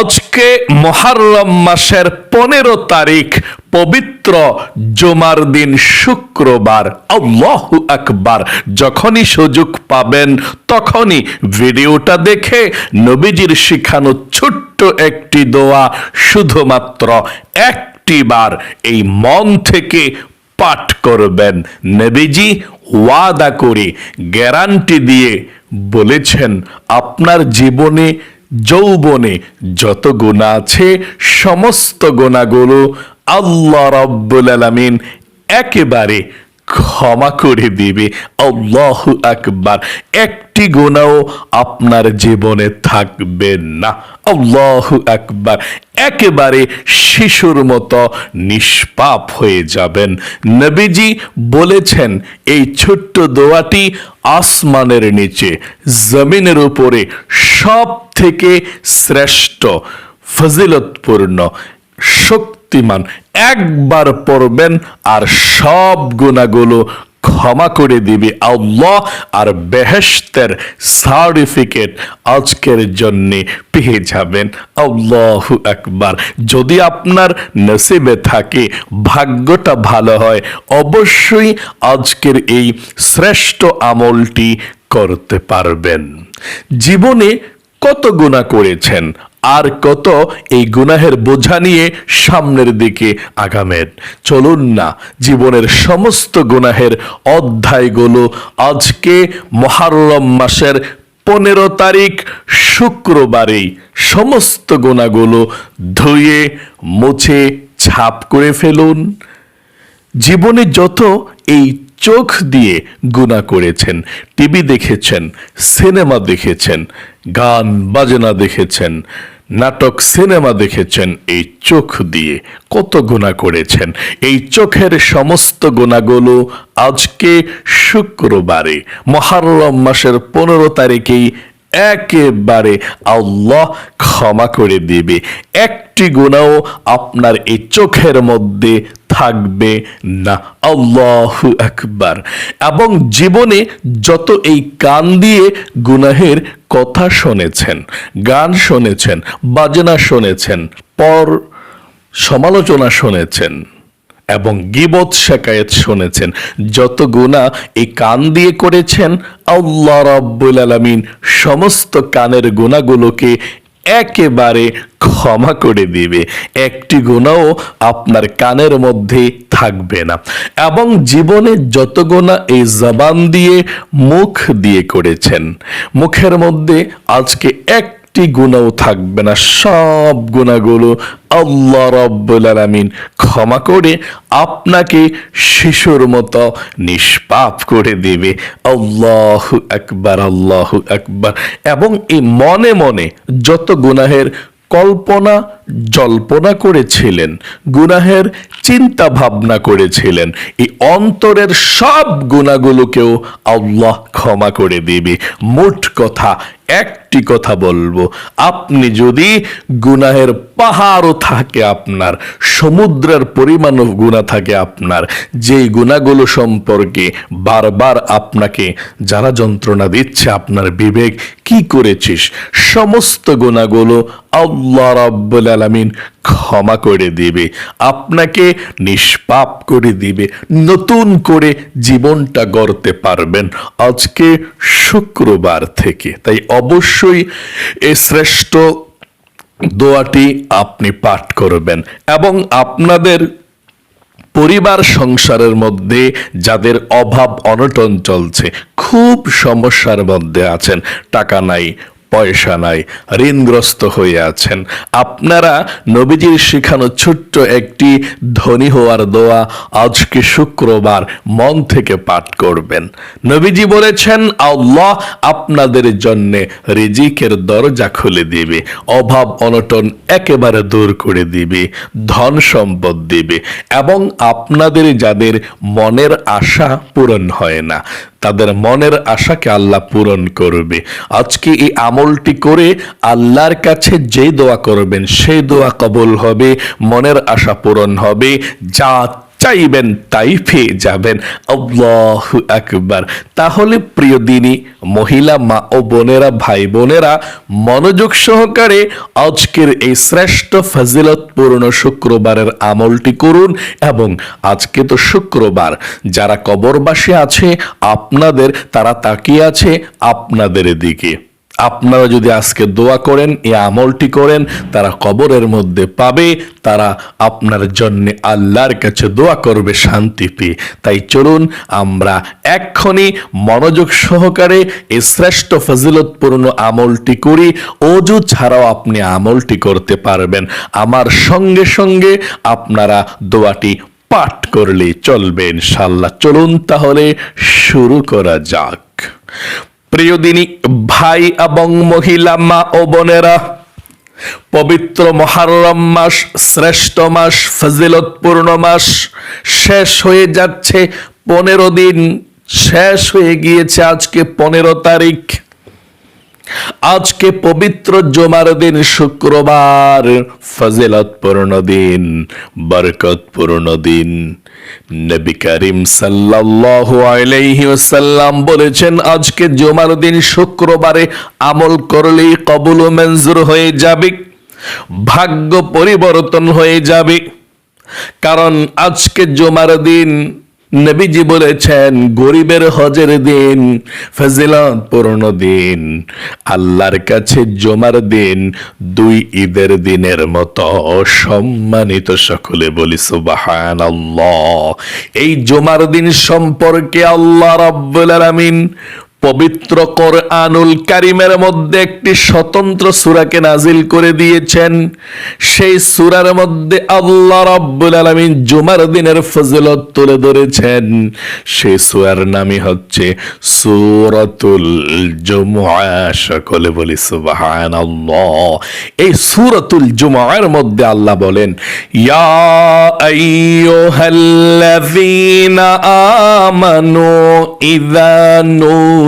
আজকে মহারম মাসের পনেরো তারিখ, পবিত্র জুমার দিন শুক্রবার। আকবার। যখনই সুযোগ পাবেন, তখনই ভিডিওটা দেখে নবীজির শিখানো ছোট্ট একটি দোয়া শুধুমাত্র একটি বার এই মন থেকে পাঠ করবেন। নবীজি ওয়াদা করে গ্যারান্টি দিয়ে বলেছেন, আপনার জীবনে যৌবনে যত গোনা আছে সমস্ত গোনাগুলো আল্লাহ রব্বুল আলমিন একেবারে ক্ষমা করে দিবে। আল্লাহ আকবার। একটি গোনাও আপনার জীবনে থাকবে না। আল্লাহ আকবার। একেবারে শিশুর মতো নিষ্পাপ হয়ে যাবেন। নবীজি বলেছেন, এই ছোট্ট দোয়াটি আসমানের নিচে, জমিনের উপরে সব থেকে শ্রেষ্ঠ, ফজিলতপূর্ণ শক্তিমান। একবার পড়বেন আর সব গুণাগুলো ক্ষমা করে দিবে আল্লাহ আর বেহেস্তের সার্টিফিকেট আজকের জন্য পেয়ে যাবেন। আল্লাহ একবার যদি আপনার নসিবে থাকে, ভাগ্যটা ভালো হয়, অবশ্যই আজকের এই শ্রেষ্ঠ আমলটি করতে পারবেন। জীবনে কত গুণা করেছেন আর কত এই গুনাহের বোঝা নিয়ে সামনের দিকে আগামেন। চলুন না, জীবনের সমস্ত গুনাহের অধ্যায়গুলো আজকে মহারম মাসের পনেরো তারিখ শুক্রবারেই সমস্ত গুণাগুলো ধুয়ে, মুছে, ছাপ করে ফেলুন। জীবনে যত এই চোখ দিয়ে গুণা করেছেন, টিভি দেখেছেন, সিনেমা দেখেছেন গান বাজনা দেখেছেন, নাটক, সিনেমা দেখেছেন, এই চোখ দিয়ে কত গুণা করেছেন। এই চোখের সমস্ত গুণাগুলো আজকে শুক্রবারে, মহারম মাসের পনেরো তারিখেই একেবারে আল্লাহ ক্ষমা করে দেবে। একটি গুণাও আপনার এই চোখের মধ্যে থাকবে না। আল্লাহ আকবার। এবং জীবনে যত এই কান দিয়ে গুনাহের কথা শুনেছেন, গান শুনেছেন, বাজনা শুনেছেন, পর সমালোচনা শুনেছেন এবং গিবত শেকায়েত শুনেছেন, যত গুণা এই কান দিয়ে করেছেন, আল্লাহ রাব্বুল আলামিন সমস্ত কানের গুণাগুলোকে একেবারে ক্ষমা করে দিবে। একটি গোনাও আপনার কানের মধ্যে থাকবে না। এবং জীবনে যত গোনা এই জবান দিয়ে, মুখ দিয়ে করেছেন, মুখের মধ্যে আজকে এক একটি গুণাও থাকবে না, সব গুণাগুলো আল্লাহ রব্বুল আলামিন ক্ষমা করে আপনাকে শিশুর মতো নিষ্পাপ করে দেবে। আল্লাহ একবার আল্লাহ একবার এবং এই মনে মনে যত গুনাহের কল্পনা, জল্পনা করেছিলেন, গুনাহের চিন্তা ভাবনা করেছিলেন, এই অন্তরের সব গুণাগুলোকেও আল্লাহ ক্ষমা করে দেবে। মোট কথা একটি কথা বলব। আপনি যদি গুনাহের পাহাড়ও থাকে আপনার, সমুদ্রের পরিমাণও গুণা থাকে আপনার, যেই গুণাগুলো সম্পর্কে বারবার আপনাকে যারা যন্ত্রণা দিচ্ছে, আপনার বিবেক কি করেছিস? সমস্ত গুণাগুলো আল্লাহ রাব্বুল আলামিন ক্ষমা করে দিবে, আপনাকে নিষ্পাপ করে দিবে, নতুন করে জীবনটা গড়তে পারবেন। আজকে শুক্রবার থেকে, তাই অবশ্যই এ শ্রেষ্ঠ দোয়াটি আপনি পাঠ করবেন। এবং আপনাদের পরিবার সংসারের মধ্যে যাদের অভাব অনটন চলছে, খুব সমস্যার মধ্যে আছেন, টাকা নাই পয়সা নাই, ঋণগ্রস্ত হয়ে আছেন। আপনারা নবীজির শেখানো ছোট্ট একটি ধনী হওয়ার দোয়া আজকে শুক্রবার মন থেকে পাঠ করবেন। নবীজি বলেছেন, আল্লাহ আপনাদের জন্য রিজিকের দরজা খুলে দিবে, অভাব অনটন একেবারে দূর করে দিবে, ধন সম্পদ দিবে এবং আপনাদের যাদের মনের আশা পূরণ হয় না তাদের মনের আশাকে আল্লাহ পূরণ করবে। আজকে এই আমলটি করে আল্লাহর কাছে যে দোয়া করবেন, সেই দোয়া কবল হবে, মনের আশা পূরণ হবে। যা চাইবেন, তাই পেয়ে যাবেন। আল্লাহ আকবার। তাহলে প্রিয় দিনী, মহিলা মা ও বোনেরা, ভাই বোনেরা, মনোযোগ সহকারে আজকের এই শ্রেষ্ঠ ফজিলতপূর্ণ শুক্রবারের আমলটি করুন এবং আজকে তো শুক্রবার, যারা কবরবাসী আছে, আপনাদের, তারা তাকিয়ে আছে আপনাদের দিকে। আপনারা যদি আজকে দোয়া করেন, এই আমলটি করেন, তারা কবরের মধ্যে পাবে, তারা আপনার জন্য আল্লাহর কাছে দোয়া করবে, শান্তি পেয়ে। তাই চলুন, আমরা এক্ষণি মনোযোগ সহকারে এই শ্রেষ্ঠ ফজিলতপূর্ণ আমলটি করি। অজু ছাড়াও আপনি আমলটি করতে পারবেন। আমার সঙ্গে সঙ্গে আপনারা দোয়াটি পাঠ করলেই চলবে ইনশাল্লাহ চলুন তাহলে শুরু করা যাক। প্রিয় দিনী ভাই এবং মহিলা মা ও বোনেরা, পবিত্র মহারম মাস, শ্রেষ্ঠ মাস, ফজিলতপূর্ণ মাস, শেষ হয়ে যাচ্ছে পনেরো দিন। শেষ হয়ে গিয়েছে আজকে পনেরো তারিখ। আজকে পবিত্র জমার দিন, শুক্রবার। ফজিলতপূর্ণ দিন, বরকতপূর্ণ দিন। নবী করিম সাল্লাল্লাহু আলাইহি ওয়াসাল্লাম বলেছেন, আজকে জমার দিন শুক্রবারে আমল করলেই কবুল মঞ্জুর হয়ে যাবে, ভাগ্য পরিবর্তন হয়ে যাবে। কারণ আজকে জমার দিন নবীজি বলেছেন, গরিবের হজের দিন, ফজিলত পূর্ণ দিন। আল্লাহর কাছে জমার দিন, দুই ঈদের দিনের মতো সম্মানিত সকলে বলি সুবাহান এই জমার দিন সম্পর্কে আল্লাহ রাব্বুল আলামিন পবিত্র কোরআনুল কারিমের মধ্যে একটি স্বতন্ত্র সুরাকে নাজিল করে দিয়েছেন। সেই সুরার মধ্যে আল্লাহ রাব্বুল আলামিন জুমার দিনের ফজলত তুলে ধরেছেন। সেই সুরার নামই হচ্ছে সুরতুল জুমআ। সকলে বলি সুবহানাল্লাহ। এই সুরতুল জুমআর মধ্যে আল্লাহ বলেন, ইয়া আইয়ুহাল্লাযীনা আমানু ইদানু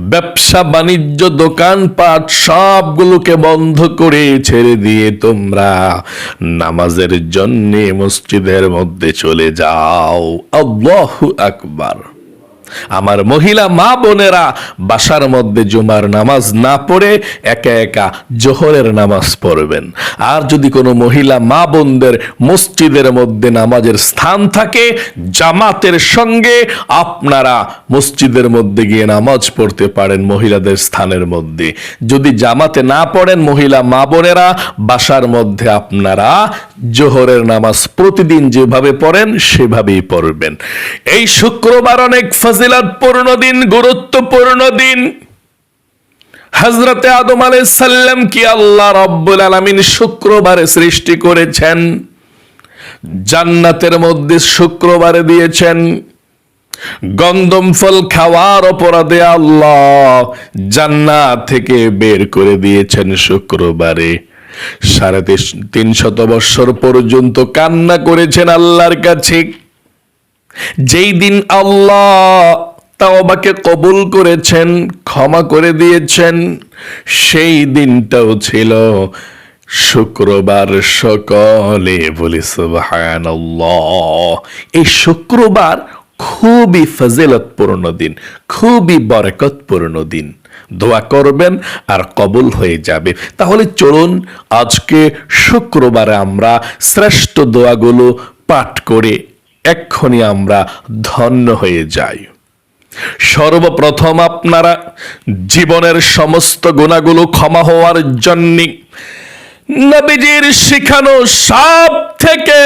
ব্যবসা, বাণিজ্য দোকানপাট সবগুলোকে বন্ধ করে ছেড়ে দিয়ে তোমরা নামাজের জন্যে মসজিদের মধ্যে চলে যাও। আল্লাহু আকবার। আমার মহিলা মা বোনেরা, বাসার মধ্যে জুমার নামাজ না পড়ে একা একা জোহরের নামাজ পড়বেন। আর যদি কোনো মহিলা মা বোনদের মসজিদের মধ্যে নামাজের স্থান থাকে, জামাতের সঙ্গে আপনারা মসজিদের মধ্যে গিয়ে নামাজ পড়তে পারেন মহিলাদের স্থানের মধ্যে। যদি জামাতে না পড়েন মহিলা মা বোনেরা, বাসার মধ্যে আপনারা জোহরের নামাজ প্রতিদিন যেভাবে পড়েন সেভাবেই পড়বেন। এই শুক্রবার অনেক ফজিলাতপূর্ণ দিন, গুরুত্বপূর্ণ দিন। হজরতে আদম আলাইহিস সাল্লাম কি আল্লাহ রব্বুল আলামিন শুক্রবারে সৃষ্টি করেছেন? জান্নাতের মধ্যে শুক্রবারে দিয়েছেন। গন্ধম ফল খাওয়ার অপরাধে আল্লাহ জান্নাত থেকে বের করে দিয়েছেন শুক্রবারে। সাড়ে তিন শত বৎসর পর্যন্ত কান্না করেছেন আল্লাহর কাছে। যেই দিন আল্লাহ তাওবাকে কবুল করেছেন, ক্ষমা করে দিয়েছেন, সেই দিনটাও ছিল শুক্রবার সকলে বলি এই শুক্রবার খুবই ফজিলতপূর্ণ দিন, খুবই বরকতপূর্ণ দিন। দোয়া করবেন আর কবুল হয়ে যাবে। তাহলে চলুন আজকে শুক্রবারে আমরা শ্রেষ্ঠ দোয়াগুলো পাঠ করে এক্ষুনি আমরা ধন্য হয়ে যাই। সর্বপ্রথম আপনারা জীবনের সমস্ত গুণাগুলো ক্ষমা হওয়ার জন্য নবীজির শিখানো সব থেকে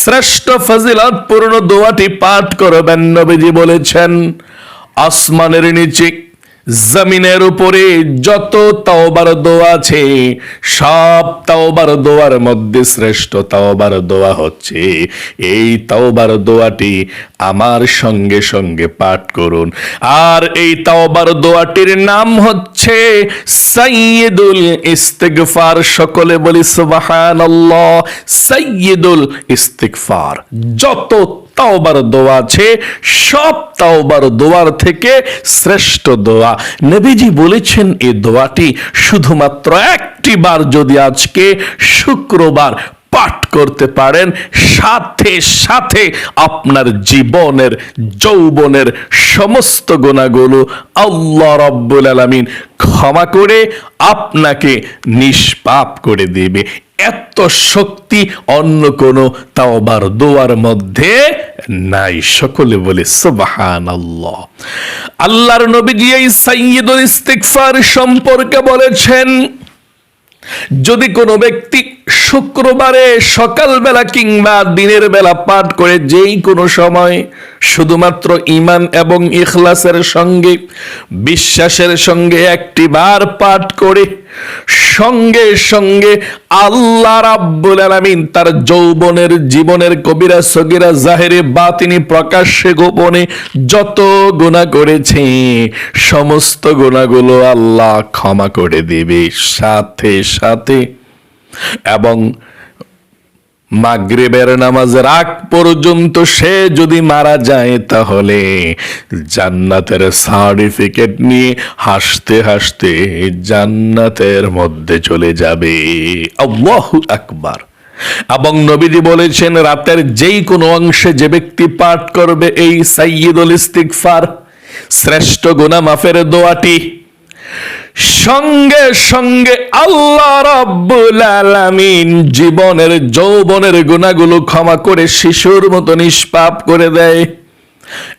শ্রেষ্ঠ ফজিলতপূর্ণ দোয়াটি পাঠ করবেন, নবীজি বলেছেন, আসমানের নিচে জমিনের উপরে যত তাওবার দোয়া আছে, সব তাওবার দোয়ার মধ্যে শ্রেষ্ঠ তাওবার দোয়া হচ্ছে। এই তাওবার দোয়াটি আমার সঙ্গে সঙ্গে পাঠ করুন। আর এই তাওবার দোয়াটির নাম হচ্ছে সাইয়্যিদুল ইস্তিগফার। সকলে বলি সুবহানাল্লাহ, সাইয়্যিদুল ইস্তিগফার। যত তাওবার দোয়া আছে, সব তাওবার দোয়ার থেকে শ্রেষ্ঠ দোয়া নবীজি বলেছেন এ দোয়াটি শুধুমাত্র একটি বার যদি আজকে শুক্রবার পাঠ করতে পারেন, সাথে সাথে আপনার জীবনের, যৌবনের সমস্ত গুণাগুলো আল্লাহ রব্বুল আলামিন ক্ষমা করে আপনাকে নিষ্পাপ করে দেবে। এত শক্তি অন্য কোনো তাওবার দোয়ার মধ্যে নাই। সকলে বলে সুবাহান আল্লাহ আল্লাহর নবীজি এই সাইয়্যিদুল ইস্তিগফার সম্পর্কে বলেছেন, যদি কোনো ব্যক্তি শুক্রবারে সকালবেলা কিংবা দিনের বেলা পাঠ করে যেই কোনো সময় শুধুমাত্র ইমান এবং ইখলাসের সঙ্গে, বিশ্বাসের সঙ্গে একটি বার পাঠ করে, সঙ্গে সঙ্গে আল্লাহ রাব্বুল আলামিন তার যৌবনের জীবনের কবিরা সগিরা জাহেরে বাতিনি প্রকাশ্যে গোপনে যত গুণা করেছে, সমস্ত গুণাগুলো আল্লাহ ক্ষমা করে দেবে। সাথে সাথে এবং মাগরিবের নামাজের আগ পর্যন্ত সে যদি মারা যায় তাহলে জান্নাতের সার্টিফিকেট নিয়ে হাসতে হাসতে জান্নাতের মধ্যে চলে যাবে। আকবার। এবং নবীজি বলেছেন, রাতের যেই কোনো অংশে যে ব্যক্তি পাঠ করবে এই সাইয়্যিদুল ইস্তিগফার, শ্রেষ্ঠ গুনাহ মাফের দোয়াটি সঙ্গে সঙ্গে আল্লাহ রাব্বুল আলামিন জীবনের যৌবনের গুণাগুলো ক্ষমা করে শিশুর মতো নিষ্পাপ করে দেয়।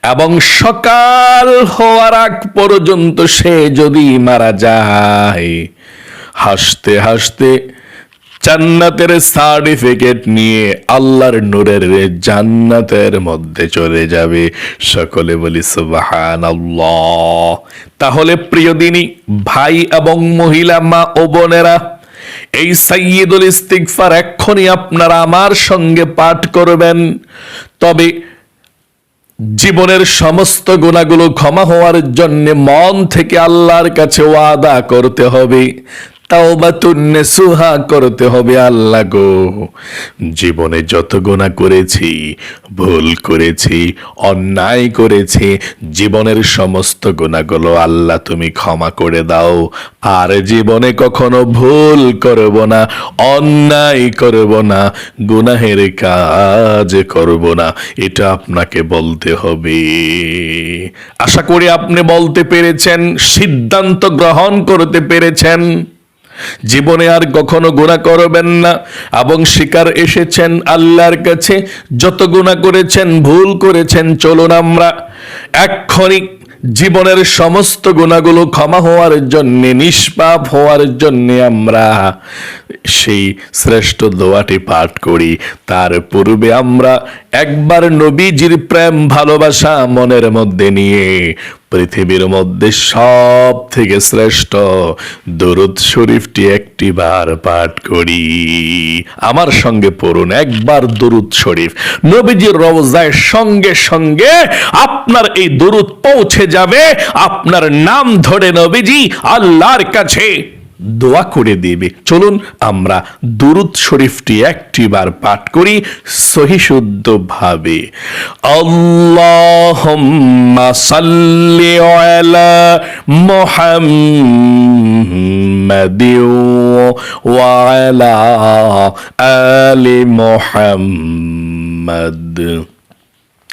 এবং সকাল হওয়ার আগ পর্যন্ত সে যদি মারা যায়, হাসতে হাসতে জান্নাতের সার্টিফিকেট নিয়ে আল্লাহর নূরের জান্নাতের মধ্যে চলে যাবে। সকলে বলি সুবাহান তাহলে প্রিয় দিনী, ভাই এবং মহিলা, মা ও বোনেরা, এই সাইয়্যিদুল ইস্তিগফার এক্ষুনি আপনারা আমার সঙ্গে পাঠ করবেন। তবে জীবনের সমস্ত গুণাগুলো ক্ষমা হওয়ার জন্য মন থেকে আল্লাহর কাছে ওয়াদা করতে হবে। সুহা করতে হবে আল্লাহ গো। জীবনে যত গুণা করেছি, ভুল করেছি, অন্যায় করেছি, জীবনের সমস্ত গুণাগুলো আল্লাহ তুমি ক্ষমা করে দাও। আর জীবনে কখনো ভুল করব না, অন্যায় করব না, গুনাহের কাজ করব না, এটা আপনাকে বলতে হবে। আশা করি আপনি বলতে পেরেছেন, সিদ্ধান্ত গ্রহণ করতে পেরেছেন। জীবনে আর কখনো গুণা করবেন না এবং শিকার এসেছেন আল্লাহর কাছে। যত গুণা করেছেন, ভুল করেছেন, চলুন আমরা এক্ষণিক জীবনের সমস্ত গুণাগুলো ক্ষমা হওয়ার জন্য, নিষ্পাপ হওয়ার জন্য আমরা সেই শ্রেষ্ঠ দোয়াটি পাঠ করি। তার পূর্বে আমরা একবার নবীজির প্রেম ভালোবাসা মনের মধ্যে নিয়ে, পৃথিবীর মধ্যে সব থেকে শ্রেষ্ঠ দরুদ শরীফটি একটি বার পাঠ করি। আমার সঙ্গে পড়ুন একবার দরুদ শরীফ। নবীজির রওজায় সঙ্গে সঙ্গে আপনার এই দরুদ পৌঁছে যাবে। আপনার নাম ধরে নবীজি আল্লাহর কাছে। দোয়া করে দেবে। চলুন আমরা দুরুদ শরীফটি একটি বার পাঠ করি সহিশুদ্ধ ভাবে। আল্লাহুম্মা সাল্লি আলা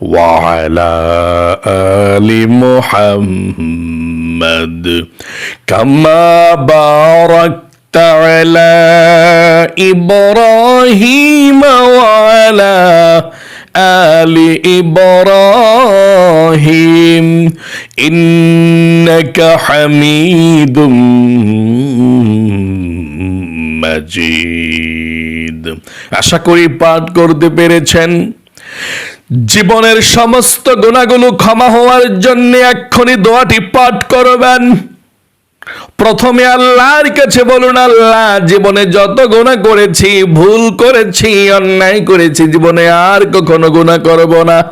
وعلى آل محمد محمد كما باركت على إبراهيم وعلى آل إبراهيم إنك حميد মাজিদ আশা করি পাঠ করতে পেরেছেন জীবনের সমস্ত গুণাগুলো ক্ষমা হওয়ার জন্য এক্ষুনি দোয়াটি পাঠ করবেন। প্রথমে আল্লাহর কাছে বলুন, আল্লাহ, জীবনে যত গুণা করেছি, ভুল করেছি, অন্যায় করেছি, জীবনে আর কখনো গুণা করব না,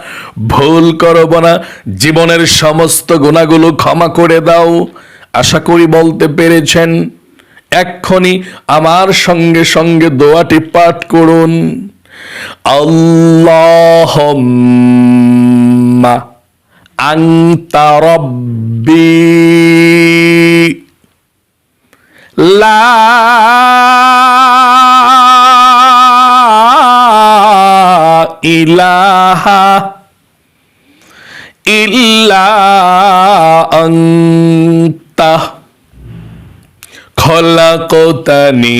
ভুল করব না। জীবনের সমস্ত গুণাগুলো ক্ষমা করে দাও। আশা করি বলতে পেরেছেন। এক্ষুনি আমার সঙ্গে সঙ্গে দোয়াটি পাঠ করুন। আল্লাহম্মা আংতা রব্বি লা ইলাহা ইল্লা আংতা খলাকতানি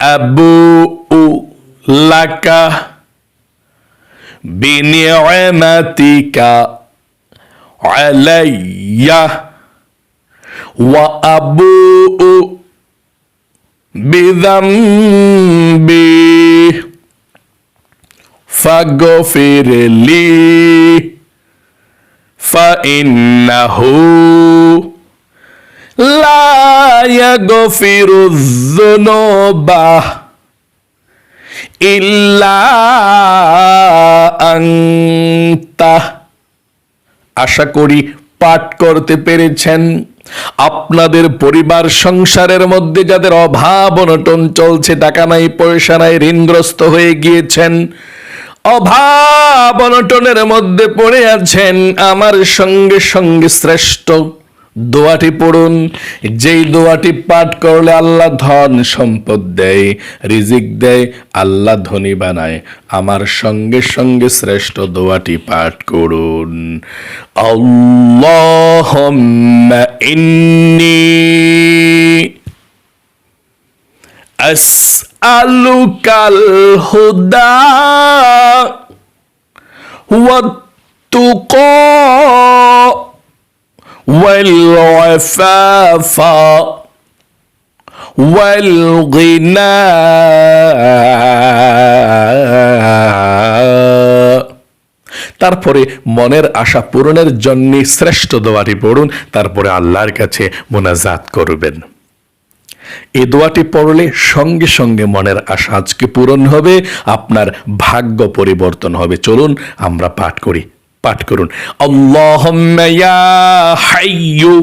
أبوء لك بنعمتك علي وأبوء بذنبي. فاغفر لي فإنه لا يغفر الذنوب إلا أنت আশা করি পাঠ করতে পেরেছেন আপনাদের পরিবার সংসারের মধ্যে যাদের অভাব অনটন চলছে টাকা নাই পয়সা নাই ঋণগ্রস্ত হয়ে গিয়েছেন অভাব অনটনের মধ্যে পড়ে আছেন আমার সঙ্গে সঙ্গে শ্রেষ্ঠ দোয়াটি পড়ুন। যেই দোয়াটি পাঠ করলে আল্লাহ ধন সম্পদ দেয়, রিজিক দেয়, আল্লাহ ধনী বানায়। আমার সঙ্গে সঙ্গে শ্রেষ্ঠ দোয়াটি পাঠ করুন। ইন্নি আসআলুকাল হুদা তু والعفاف والغنى তারপরে মনের আশা পূরণের জন্য শ্রেষ্ঠ দোয়াটি পড়ুন তারপরে আল্লাহর কাছে মোনাজাত করবেন এই দোয়াটি পড়লে সঙ্গে সঙ্গে মনের আশা আজকে পূরণ হবে আপনার ভাগ্য পরিবর্তন হবে চলুন আমরা পাঠ করি পাঠ করুন আল্লাহুম্মা ইয়া হাইয়ু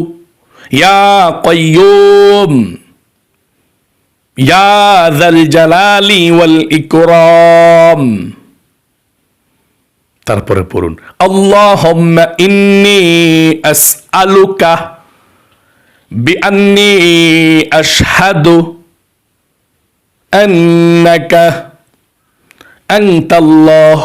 ইয়া কাইয়ুম ইয়া যাল জালালি ওয়াল ইকরাম তারপরে পড়ুন আল্লাহুম্মা ইন্নী আসআলুকা بأني أشهد أنك أنت الله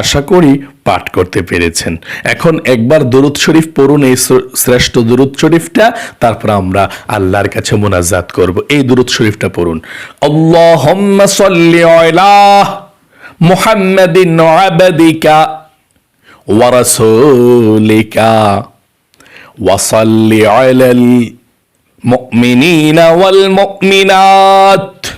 আশা করি পাঠ করতে পেরেছেন। এখন একবার দরুদ শরীফ পড়ুন, এই শ্রেষ্ঠ দরুদ শরীফটা, তারপর আমরা আল্লাহর কাছে মোনাজাত করব। এই দরুদ শরীফটা পড়ুন। আল্লাহুম্মা সাল্লি আলা মুহাম্মাদিন আবদিকা ওয়া রাসূলিকা ওয়া সাল্লি আলাল মুমিনিনা ওয়াল মুমিনাত।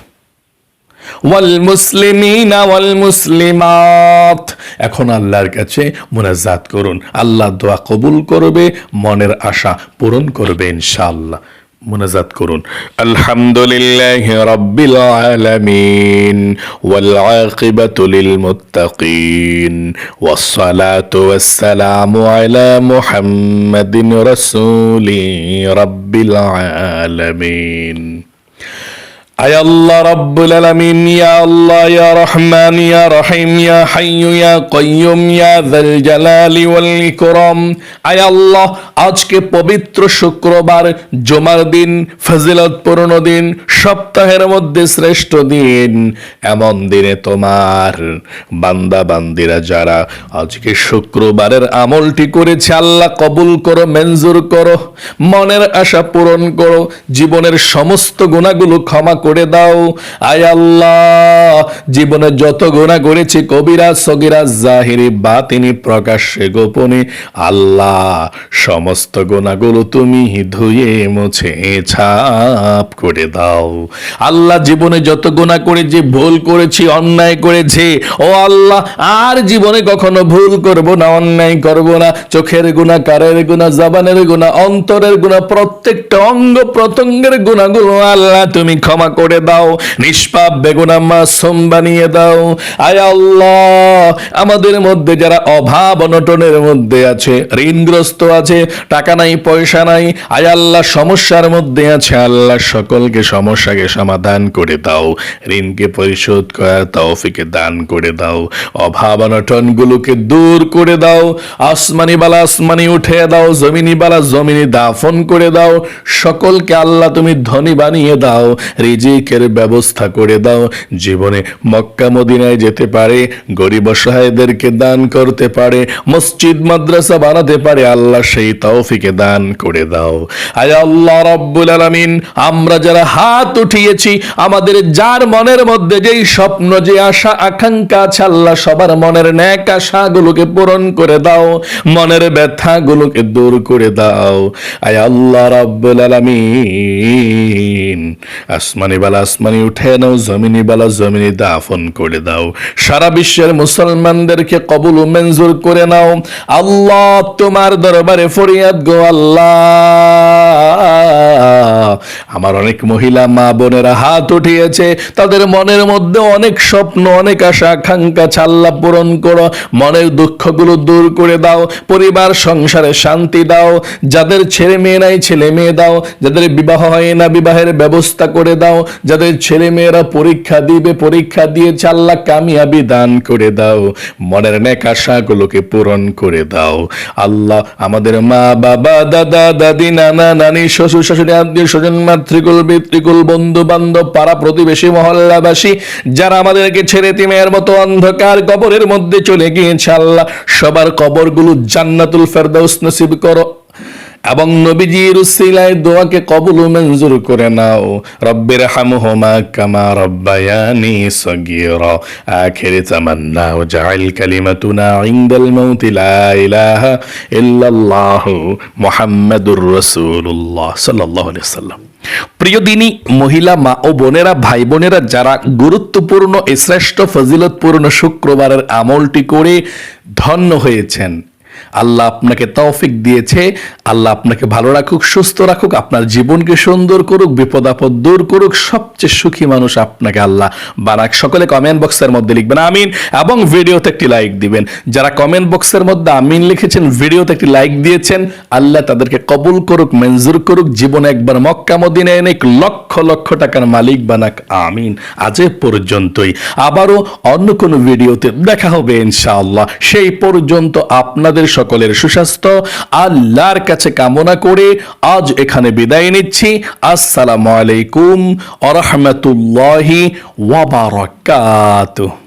ওয়াল মুসলিমিনা ওয়াল মুসলিমাত এখন আল্লাহর কাছে মোনাজাত করুন। আল্লাহ দোয়া কবুল করবে, মনের আশা পূরণ করবে ইনশাআল্লাহ। মোনাজাত করুন। আলহামদুলিল্লাহ রব্বিল আলামিন ওয়াল আকিবাতু লিল মুত্তাকিন ওয়াস সালাতু ওয়াস সালামু আলা মুহাম্মাদিন রাসূলি রব্বিল আলামিন। আয় আল্লাহ রব্বুল আলামিন ইয়া আল্লাহ ইয়া রহমান ইয়া রহিম ইয়া হাইয়্যু ইয়া কাইয়্যুম ইয়া যাল জালালি ওয়াল ইকরাম আয় আল্লাহ আজকে পবিত্র শুক্রবার, জুমার দিন, ফজিলতপূর্ণ দিন, সপ্তাহের মধ্যে শ্রেষ্ঠ দিন। এমন দিনে তোমার বান্দা, বান্দিরা যারা আজকে শুক্রবারের আমলটি করেছে, আল্লাহ কবুল করো, মঞ্জুর করো, মনের আশা পূরণ করো, জীবনের সমস্ত গুণাগুলো ক্ষমা করে দাও। আয় আল্লাহ, জীবনে যত গুণা করেছি কবিরাজ সগিরাজ জাহিরি, বাতিনি, প্রকাশ্যে, গোপনে, আল্লাহ সমস্ত গোনাগুলো তুমি ধুয়ে মুছে ছাপ করে দাও। আল্লাহ জীবনে যত গুণা করেছি, ভুল করেছি, অন্যায় করেছি, ও আল্লাহ, আর জীবনে কখনো ভুল করব না, অন্যায় করব না। চোখের গুণা কারের গুণা, জবানের গুণা, অন্তরের গুণা, প্রত্যেকটা অঙ্গ প্রত্যঙ্গের গুণাগুলো আল্লাহ তুমি ক্ষমা করে দাও। নিষ্পাপ, বেগুনা, মাসুম বানিয়ে দাও। আয় আল্লাহ, আমাদের মধ্যে যারা অভাব, অনটনের মধ্যে আছে, ঋণগ্রস্ত আছে টাকা নাই, পয়সা নাই, আয় আল্লাহ, সমস্যার মধ্যে আছে, আল্লাহ সকলকে সমস্যাকে সমাধান করে দাও, ঋণকে পরিশোধ করার তৌফিকে দান করে দাও, অভাব অনটন গুলোকে দূর করে দাও, আসমানি বালা আসমানি উঠে দাও, জমিনি বালা জমিনি দাফন করে দাও, সকলকে আল্লাহ তুমি ধনী বানিয়ে দাও, রিজিকের ব্যবস্থা করে দাও, জীবনে মক্কা মদিনায় যেতে পারে, গরিব অসহায়দেরকে দান করতে পারে, মসজিদ মাদ্রাসা বানাতে পারে, আল্লাহ সেই তৌফিকে দান করে দাও। আয় আল্লাহ রব্বুল আলামিন, আমরা যারা হাত উঠিয়েছি, আমাদের যার মনের মধ্যে যেই স্বপ্ন, যে আশা, আকাঙ্ক্ষা আছে, আল্লাহ সবার মনের ন্যাক আশাগুলোকে পূরণ করে দাও, মনের ব্যথাগুলোকে দূর করে দাও। আয় আল্লাহ রব্বুল আলামিন, আসমানি বালা আসমানি উঠে নাও, জমিনি বালা জমিনি দাফন করে দাও। সারা বিশ্বের মুসলমানদেরকে কবুল মঞ্জুর করে নাও। আল্লাহ তোমার দরবারে ফরিয়াদ গো আল্লাহ, আমার অনেক মহিলা মা বোনেরা হাত উঠিয়েছে। তাদের মনের মধ্যে অনেক স্বপ্ন, অনেক আশা, আকাঙ্ক্ষা ছাল্লা পূরণ করো। মনের দুঃখগুলো দূর করে দাও। পরিবার, সংসারে শান্তি দাও। যাদের ছেলে মেয়ে নাই, ছেলে মেয়ে দাও। যাদের বিবাহ হয় না, বিবাহের ব্যবস্থা করে দাও। যাদের ছেলে মেয়েরা পরীক্ষা দিবে, পরীক্ষা দিয়ে চাল্লা কামিয়াবি দান করে দাও। মনের নেক আশাগুলোকে পূরণ করে দাও। আল্লাহ আমাদের মা বাবা, দাদা, দাদি, নানা, নানি, শ্বশুর, শাশুড়ি, আত্মীয় স্বজন, মাতৃকুল, পিতৃকুল বন্ধু বান্ধব পাড়া প্রতিবেশী, মহল্লাবাসী, যারা আমাদেরকে ছেড়ে তিমের মতো অন্ধকার কবরের মধ্যে চলে গিয়েছে, আল্লাহ, সবার কবরগুলো জান্নাতুল ফেরদাউস নসিব করো। এবং নবীজির উসিলায় দোয়াকে কবুল মঞ্জুর করে নাও। রব্বির হামহুমা কামা রব্বায়ানি সগীরা। আখির তামান্না ওয়াজআল কালিমাতুনা ইনদাল মাউত লা ইলাহা ইল্লাল্লাহ মুহাম্মাদুর রাসূলুল্লাহ সাল্লাল্লাহু সাল্লাম। প্রিয় দিনী, মহিলা, মা ও বোনেরা, ভাই বোনেরা, যারা গুরুত্বপূর্ণ এ শ্রেষ্ঠ ফজিলতপূর্ণ শুক্রবারের আমলটি করে ধন্য হয়েছেন আল্লাহ আপনাকে তৌফিক দিয়েছে, আল্লাহ আপনাকে ভালো রাখুক, সুস্থ রাখুক, আপনার জীবনকে সুন্দর করুক, বিপদ আপদ দূর করুক, সবচেয়ে সুখী মানুষ আপনাকে আল্লাহ। বানাক সকলে কমেন্ট বক্সের মধ্যে লিখবেন, আমিন, এবং ভিডিওতে একটি লাইক দিবেন। যারা কমেন্ট বক্সের মধ্যে আমিন লিখেছেন, ভিডিওতে একটি লাইক দিয়েছেন, আল্লাহ তাদেরকে কবুল করুক, মঞ্জুর করুক, জীবনে একবার মক্কা, মদিনায় অনেক লক্ষ লক্ষ টাকার মালিক বানাক, আমিন। আজ পর্যন্তই। আবারও অন্য কোনো ভিডিওতে দেখা হবে, ইনশাআল্লাহ। সেই পর্যন্ত আপনাদের সকলের সুস্বাস্থ্য, আল্লাহর কাছে কামনা করে আজ এখানে বিদায় নিচ্ছি। আসসালামু আলাইকুম আরহামতুল্লাহি রহমতুল্লাহি ওয়াবারাকাতুহু